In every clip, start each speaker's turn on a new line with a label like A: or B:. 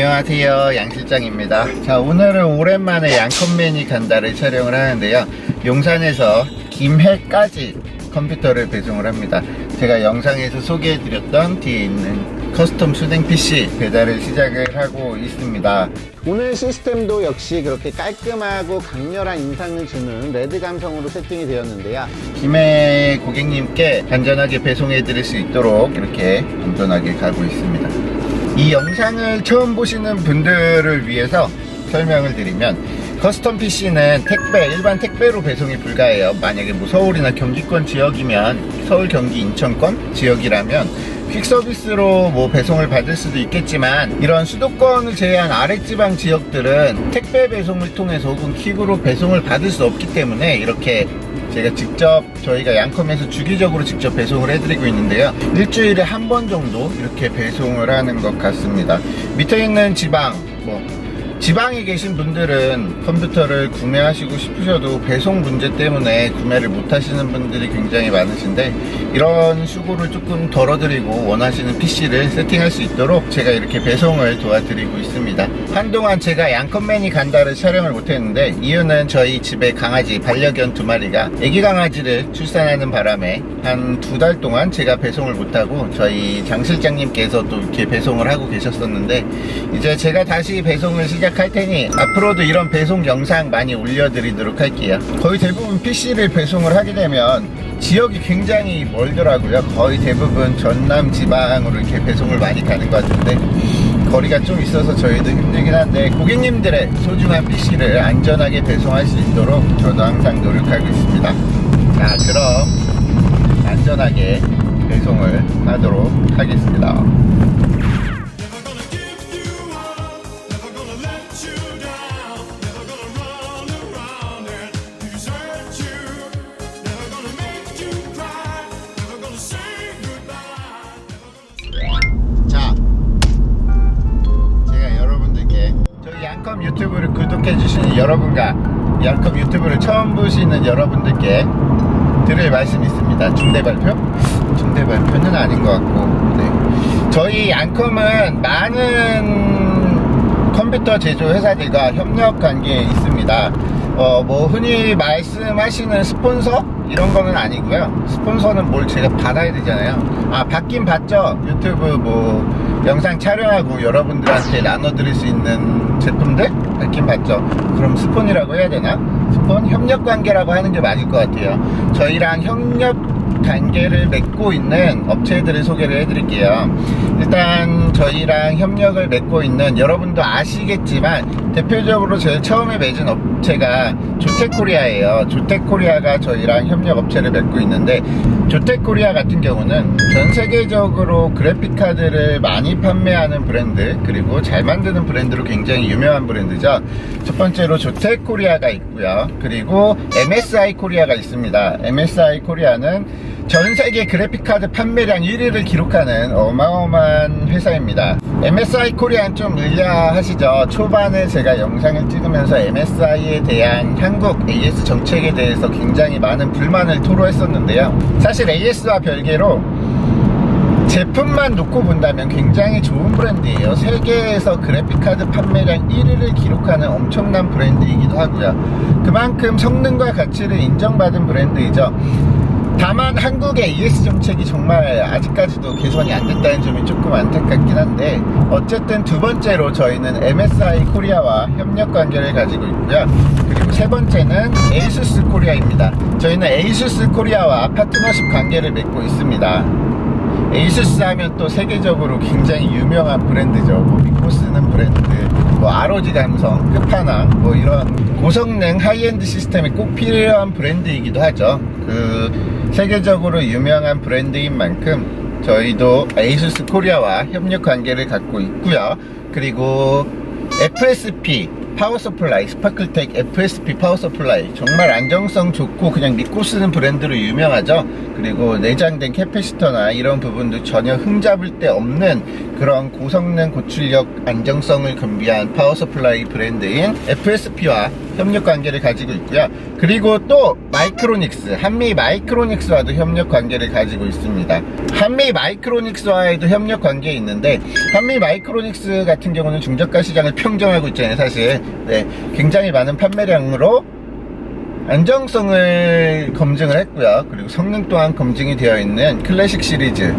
A: 안녕하세요. 양 실장입니다. 자 오늘은 오랜만에 양컴맨이 간다를 촬영을 하는데요. 용산에서 김해까지 컴퓨터를 배송을 합니다. 제가 영상에서 소개해드렸던 뒤에 있는 커스텀 수냉 PC 배달을 시작을 하고 있습니다. 오늘 시스템도 역시 그렇게 깔끔하고 강렬한 인상을 주는 레드 감성으로 세팅이 되었는데요. 김해 고객님께 안전하게 배송해 드릴 수 있도록 이렇게 안전하게 가고 있습니다 이 영상을 처음 보시는 분들을 위해서 설명을 드리면 커스텀 PC는 택배, 일반 택배로 배송이 불가해요. 만약에 뭐 서울이나 경기권 지역이면 서울, 경기, 인천권 지역이라면 퀵 서비스로 뭐 배송을 받을 수도 있겠지만 이런 수도권을 제외한 아랫지방 지역들은 택배 배송을 통해서 혹은 퀵으로 배송을 받을 수 없기 때문에 이렇게 제가 직접 저희가 양컴에서 주기적으로 직접 배송을 해드리고 있는데요. 일주일에 한 번 정도 이렇게 배송을 하는 것 같습니다. 밑에 있는 지방, 뭐, 지방에 계신 분들은 컴퓨터를 구매하시고 싶으셔도 배송 문제 때문에 구매를 못 하시는 분들이 굉장히 많으신데 이런 수고를 조금 덜어드리고 원하시는 PC를 세팅할 수 있도록 제가 이렇게 배송을 도와드리고 있습니다. 한동안 제가 양컴맨이 간다를 촬영을 못했는데 이유는 저희 집에 강아지 반려견 두 마리가 애기 강아지를 출산하는 바람에 한 두 달 동안 제가 배송을 못하고 저희 장 실장님께서 또 이렇게 배송을 하고 계셨었는데 이제 제가 다시 배송을 시작 할 테니 앞으로도 이런 배송 영상 많이 올려드리도록 할게요. 거의 대부분 PC를 배송을 하게 되면 지역이 굉장히 멀더라고요. 거의 대부분 전남 지방으로 이렇게 배송을 많이 가는 것 같은데 거리가 좀 있어서 저희도 힘들긴 한데 고객님들의 소중한 PC를 안전하게 배송할 수 있도록 저도 항상 노력하고 있습니다. 자, 그럼 안전하게 배송을 하도록 하겠습니다. 여러분과 양컴 유튜브를 처음 보시는 여러분들께 드릴 말씀이 있습니다. 중대 발표? 중대 발표는 아닌 것 같고, 네. 저희 양컴은 많은 컴퓨터 제조 회사들과 협력 관계에 있습니다. 어, 뭐, 흔히 말씀하시는 스폰서? 이런 거는 아니고요. 스폰서는 뭘 제가 받아야 되잖아요. 아, 받긴 받죠. 유튜브 뭐, 영상 촬영하고 여러분들한테 나눠드릴 수 있는 제품들? 받긴 받죠. 그럼 스폰이라고 해야 되나? 스폰? 협력 관계라고 하는 게 맞을 것 같아요. 저희랑 협력 관계를 맺고 있는 업체들을 소개를 해드릴게요. 일단 저희랑 협력을 맺고 있는 여러분도 아시겠지만 대표적으로 제일 처음에 맺은 업체가 조텍코리아예요. 조텍코리아가 저희랑 협력 업체를 맺고 있는데 조텍코리아 같은 경우는 전 세계적으로 그래픽 카드를 많이 판매하는 브랜드 그리고 잘 만드는 브랜드로 굉장히 유명한 브랜드죠. 첫 번째로 조텍코리아가 있고요. 그리고 MSI 코리아가 있습니다. MSI 코리아는 전 세계 그래픽카드 판매량 1위를 기록하는 어마어마한 회사입니다. MSI 코리아는 좀 의아하시죠? 초반에 제가 영상을 찍으면서 MSI에 대한 한국 AS 정책에 대해서 굉장히 많은 불만을 토로했었는데요. 사실 AS와 별개로 제품만 놓고 본다면 굉장히 좋은 브랜드예요. 세계에서 그래픽카드 판매량 1위를 기록하는 엄청난 브랜드이기도 하고요. 그만큼 성능과 가치를 인정받은 브랜드이죠. 다만 한국의 ES 정책이 정말 아직까지도 개선이 안 됐다는 점이 조금 안타깝긴 한데 어쨌든 두 번째로 저희는 MSI 코리아와 협력 관계를 가지고 있고요. 그리고 세 번째는 에이수스 코리아입니다. 저희는 에이수스 코리아와 파트너십 관계를 맺고 있습니다. 에이수스 하면 또 세계적으로 굉장히 유명한 브랜드죠. 뭐 믿고 쓰는 브랜드, 뭐 ROG 감성, 끝판왕, 뭐 이런 고성능 하이엔드 시스템이 꼭 필요한 브랜드이기도 하죠. 그 세계적으로 유명한 브랜드인 만큼 저희도 에이수스 코리아와 협력 관계를 갖고 있고요. 그리고 FSP 파워 서플라이, 스파클텍 FSP 파워 서플라이 정말 안정성 좋고 그냥 믿고 쓰는 브랜드로 유명하죠. 그리고 내장된 캐패시터나 이런 부분도 전혀 흠잡을 데 없는 그런 고성능 고출력 안정성을 겸비한 파워 서플라이 브랜드인 FSP와 협력 관계를 가지고 있고요. 그리고 또 마이크로닉스, 한미 마이크로닉스와도 협력 관계를 가지고 있습니다. 한미 마이크로닉스와에도 협력 관계 있는데 한미 마이크로닉스 같은 경우는 중저가 시장을 평정하고 있잖아요, 사실. 네, 굉장히 많은 판매량으로 안정성을 검증을 했고요. 그리고 성능 또한 검증이 되어 있는 클래식 시리즈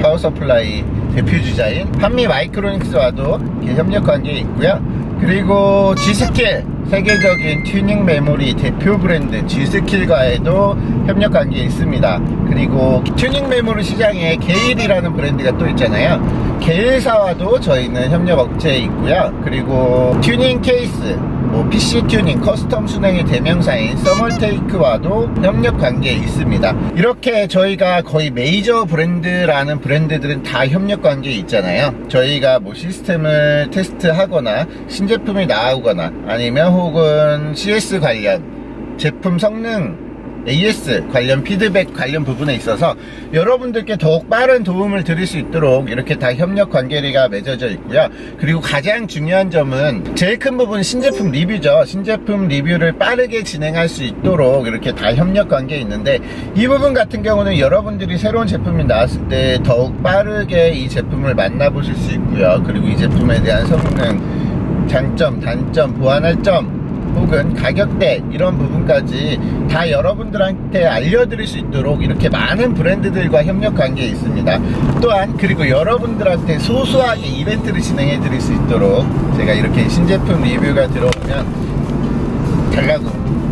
A: 파워 서플라이 대표 주자인 한미 마이크로닉스와도 협력 관계에 있고요. 그리고 G스킬 세계적인 튜닝 메모리 대표 브랜드 G스킬과에도 협력 관계에 있습니다. 그리고 튜닝 메모리 시장에 게일이라는 브랜드가 또 있잖아요. 게일사와도 저희는 협력 업체에 있고요. 그리고 튜닝 케이스 뭐 PC 튜닝, 커스텀 순행의 대명사인 서멀테이크와도 협력 관계에 있습니다. 이렇게 저희가 거의 메이저 브랜드라는 브랜드들은 다 협력 관계에 있잖아요. 저희가 뭐 시스템을 테스트하거나 신제품이 나오거나 아니면 혹은 CS 관련 제품 성능 AS 관련 피드백 관련 부분에 있어서 여러분들께 더욱 빠른 도움을 드릴 수 있도록 이렇게 다 협력 관계가 맺어져 있고요. 그리고 가장 중요한 점은 제일 큰 부분 신제품 리뷰죠. 신제품 리뷰를 빠르게 진행할 수 있도록 이렇게 다 협력 관계에 있는데 이 부분 같은 경우는 여러분들이 새로운 제품이 나왔을 때 더욱 빠르게 이 제품을 만나보실 수 있고요. 그리고 이 제품에 대한 성능, 장점, 단점, 보완할 점 혹은 가격대 이런 부분까지 다 여러분들한테 알려드릴 수 있도록 이렇게 많은 브랜드들과 협력 관계에 있습니다. 또한 그리고 여러분들한테 소소하게 이벤트를 진행해 드릴 수 있도록 제가 이렇게 신제품 리뷰가 들어오면 달라고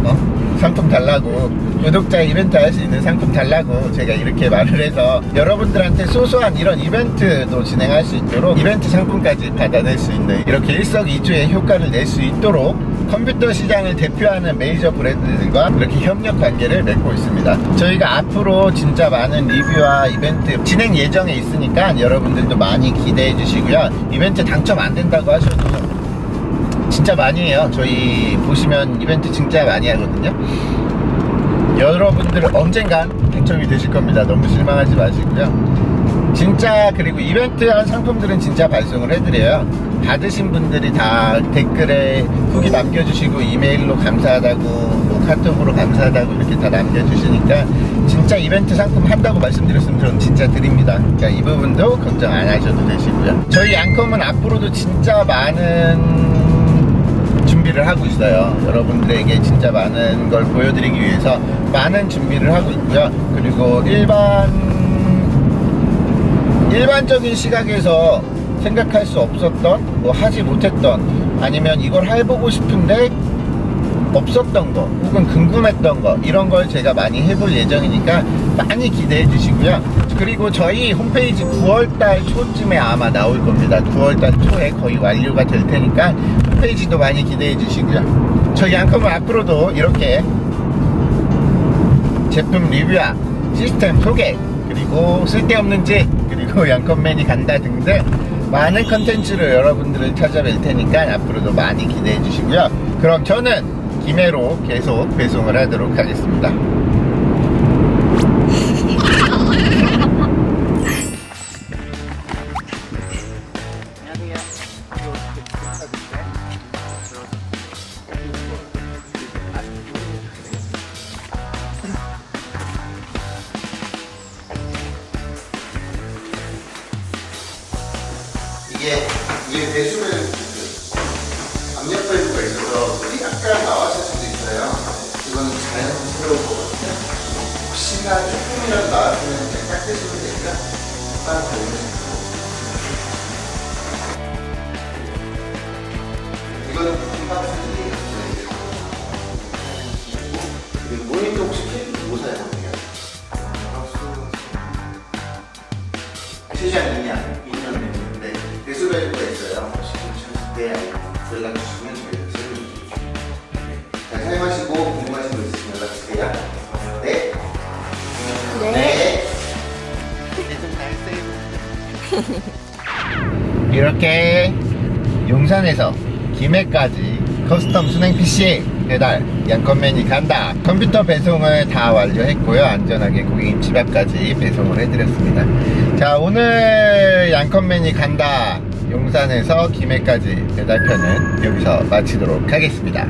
A: 어? 상품 달라고 구독자 이벤트 할 수 있는 상품 달라고 제가 이렇게 말을 해서 여러분들한테 소소한 이런 이벤트도 진행할 수 있도록 이벤트 상품까지 받아낼 수 있는 이렇게 일석이조의 효과를 낼 수 있도록 컴퓨터 시장을 대표하는 메이저 브랜드들과 이렇게 협력 관계를 맺고 있습니다. 저희가 앞으로 진짜 많은 리뷰와 이벤트 진행 예정에 있으니까 여러분들도 많이 기대해 주시고요. 이벤트 당첨 안 된다고 하셔도 진짜 많이 해요. 저희 보시면 이벤트 진짜 많이 하거든요. 여러분들 언젠간 당첨이 되실 겁니다. 너무 실망하지 마시고요. 진짜 그리고 이벤트 한 상품들은 진짜 발송을 해드려요. 받으신 분들이 다 댓글에 후기 남겨주시고 이메일로 감사하다고 뭐 카톡으로 감사하다고 이렇게 다 남겨주시니까 진짜 이벤트 상품 한다고 말씀드렸으면 저는 진짜 드립니다. 그러니까 이 부분도 걱정 안 하셔도 되시고요. 저희 양컴은 앞으로도 진짜 많은 준비를 하고 있어요. 여러분들에게 진짜 많은 걸 보여드리기 위해서 많은 준비를 하고 있고요. 그리고 일반 일반적인 시각에서 생각할 수 없었던, 뭐 하지 못했던, 아니면 이걸 해보고 싶은데 없었던 거, 혹은 궁금했던 거, 이런 걸 제가 많이 해볼 예정이니까 많이 기대해 주시고요. 그리고 저희 홈페이지 9월달 초쯤에 아마 나올 겁니다. 9월달 초에 거의 완료가 될 테니까 홈페이지도 많이 기대해 주시고요. 저희 양컴은 앞으로도 이렇게 제품 리뷰와 시스템 소개 그리고 쓸데없는 짓 그리고 양컴맨이 간다 등등 많은 컨텐츠로 여러분들을 찾아뵐 테니까 앞으로도 많이 기대해 주시고요. 그럼 저는 김해로 계속 배송을 하도록 하겠습니다 이게 이게 배수를 압력 밸브가 있어서 약간 나왔을 수도 있어요. 이거는 자연스러운 거거든요. 혹시나 조금이라도 나왔으면 그냥 딱 떼시면 되니까 딱 걸리면 이렇게 용산에서 김해까지 커스텀 순행 PC 배달 양컨맨이 간다. 컴퓨터 배송을 다 완료했고요. 안전하게 고객님 집 앞까지 배송을 해드렸습니다. 자 오늘 양컨맨이 간다. 용산에서 김해까지 배달편은 여기서 마치도록 하겠습니다